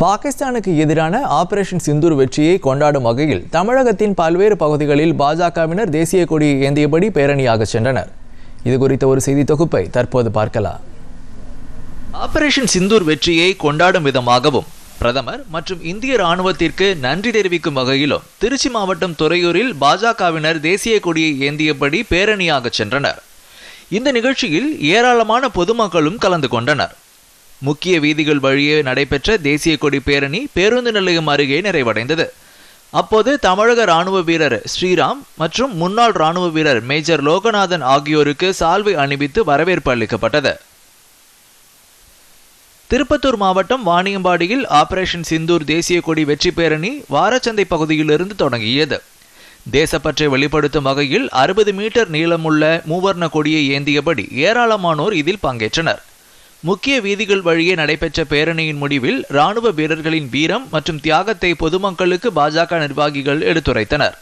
பாகிஸ்தானுக்கு எதிரான ஆபரேஷன் சிந்தூர் வெற்றியை கொண்டாடும் வகையில் தமிழகத்தின் பல்வேறு பகுதிகளில் பாஜகவினர் தேசிய கொடியை ஏந்தியபடி பேரணியாக சென்றனர். இது குறித்த ஒரு செய்தி தொகுப்பை தற்போது பார்க்கலாம். ஆபரேஷன் சிந்தூர் வெற்றியை கொண்டாடும் விதமாகவும் பிரதமர் மற்றும் இந்திய ராணுவத்திற்கு நன்றி தெரிவிக்கும் வகையிலும் திருச்சி மாவட்டம் துறையூரில் பாஜகவினர் தேசிய கொடியை ஏந்தியபடி பேரணியாக சென்றனர். இந்த நிகழ்ச்சியில் ஏராளமான பொதுமக்களும் கலந்து கொண்டனர். முக்கிய வீதிகள் வழியே நடைபெற்ற தேசிய கொடி பேரணி பேருந்து நிலையம் அருகே நிறைவடைந்தது. அப்போது தமிழக ராணுவ வீரர் ஸ்ரீராம் மற்றும் முன்னாள் ராணுவ வீரர் மேஜர் லோகநாதன் ஆகியோருக்கு சால்வை அணிவித்து வரவேற்பு அளிக்கப்பட்டது. திருப்பத்தூர் மாவட்டம் வாணியம்பாடியில் ஆபரேஷன் சிந்தூர் தேசிய கொடி வெற்றி பேரணி வாரச்சந்தை பகுதியிலிருந்து தொடங்கியது. தேசப்பற்றை வெளிப்படுத்தும் வகையில் அறுபது மீட்டர் நீளமுள்ள மூவர்ண கொடியை ஏந்தியபடி ஏராளமானோர் இதில் பங்கேற்றனர். முக்கிய வீதிகள் வழியே நடைபெற்ற பேரணியின் முடிவில் ராணுவ வீரர்களின் வீரம் மற்றும் தியாகத்தை பொதுமக்களுக்கு பாஜக நிர்வாகிகள் எடுத்துரைத்தனர்.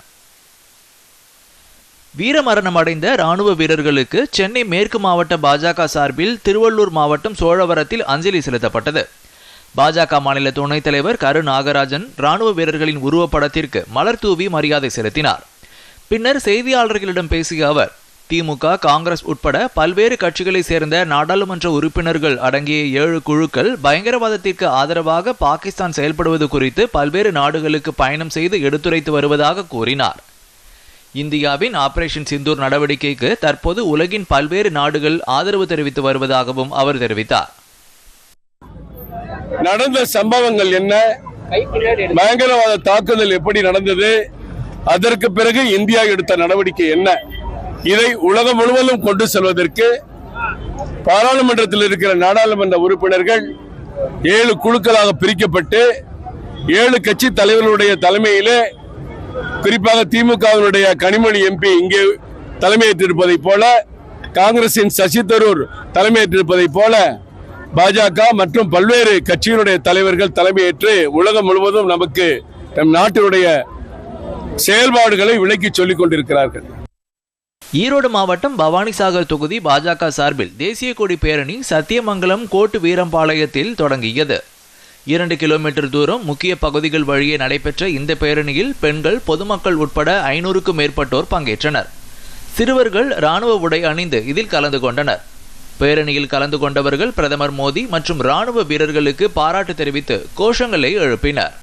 வீரமரணம் அடைந்த ராணுவ வீரர்களுக்கு சென்னை மேற்கு மாவட்ட பாஜக சார்பில் திருவள்ளூர் மாவட்டம் சோழவரத்தில் அஞ்சலி செலுத்தப்பட்டது. பாஜக மாநில துணைத் தலைவர் கரு நாகராஜன் ராணுவ வீரர்களின் உருவப்படத்திற்கு மலர் தூவி மரியாதை செலுத்தினார். பின்னர் செய்தியாளர்களிடம் பேசிய அவர் திமுக காங்கிரஸ் உட்பட பல்வேறு கட்சிகளைச் சேர்ந்த நாடாளுமன்ற உறுப்பினர்கள் அடங்கிய ஏழு குழுக்கள் பயங்கரவாதத்திற்கு ஆதரவாக பாகிஸ்தான் செயல்படுவது குறித்து பல்வேறு நாடுகளுக்கு பயணம் செய்து எடுத்துரைத்து வருவதாக கூறினார். இந்தியாவின் ஆபரேஷன் சிந்தூர் நடவடிக்கைக்கு தற்போது உலகின் பல்வேறு நாடுகள் ஆதரவு தெரிவித்து வருவதாகவும் அவர் தெரிவித்தார். நடந்த சம்பவங்கள் என்ன? பயங்கரவாத தாக்குதல் எப்படி நடந்தது? அதற்கு பிறகு இந்தியா எடுத்த நடவடிக்கை என்ன? இதை உலகம் முழுவதும் கொண்டு செல்வதற்கு பாராளுமன்றத்தில் இருக்கிற நாடாளுமன்ற உறுப்பினர்கள் ஏழு குழுக்களாக பிரிக்கப்பட்டு ஏழு கட்சி தலைவர்களுடைய தலைமையிலே குறிப்பாக திமுகவினுடைய கனிமொழி எம்பி இங்கே தலைமையேற்றிருப்பதைப் போல காங்கிரசின் சசி தரூர் தலைமையேற்றிருப்பதைப் போல பாஜக மற்றும் பல்வேறு கட்சியினுடைய தலைவர்கள் தலைமையேற்று உலகம் முழுவதும் நமக்கு நம் நாட்டினுடைய செயல்பாடுகளை விளக்கி சொல்லிக் கொண்டிருக்கிறார்கள். ஈரோடு மாவட்டம் பவானிசாகர் தொகுதி பாஜக சார்பில் தேசிய கொடி பேரணி சத்தியமங்கலம் கோட்டு வீரம்பாளையத்தில் தொடங்கியது. இரண்டு கிலோமீட்டர் தூரம் முக்கிய பகுதிகள் வழியே நடைபெற்ற இந்த பேரணியில் பெண்கள் பொதுமக்கள் உட்பட ஐநூறுக்கும் மேற்பட்டோர் பங்கேற்றனர். சிறுவர்கள் ராணுவ உடை அணிந்து இதில் கலந்து கொண்டனர். பேரணியில் கலந்து கொண்டவர்கள் பிரதமர் மோடி மற்றும் ராணுவ வீரர்களுக்கு பாராட்டு தெரிவித்து கோஷங்களை எழுப்பினர்.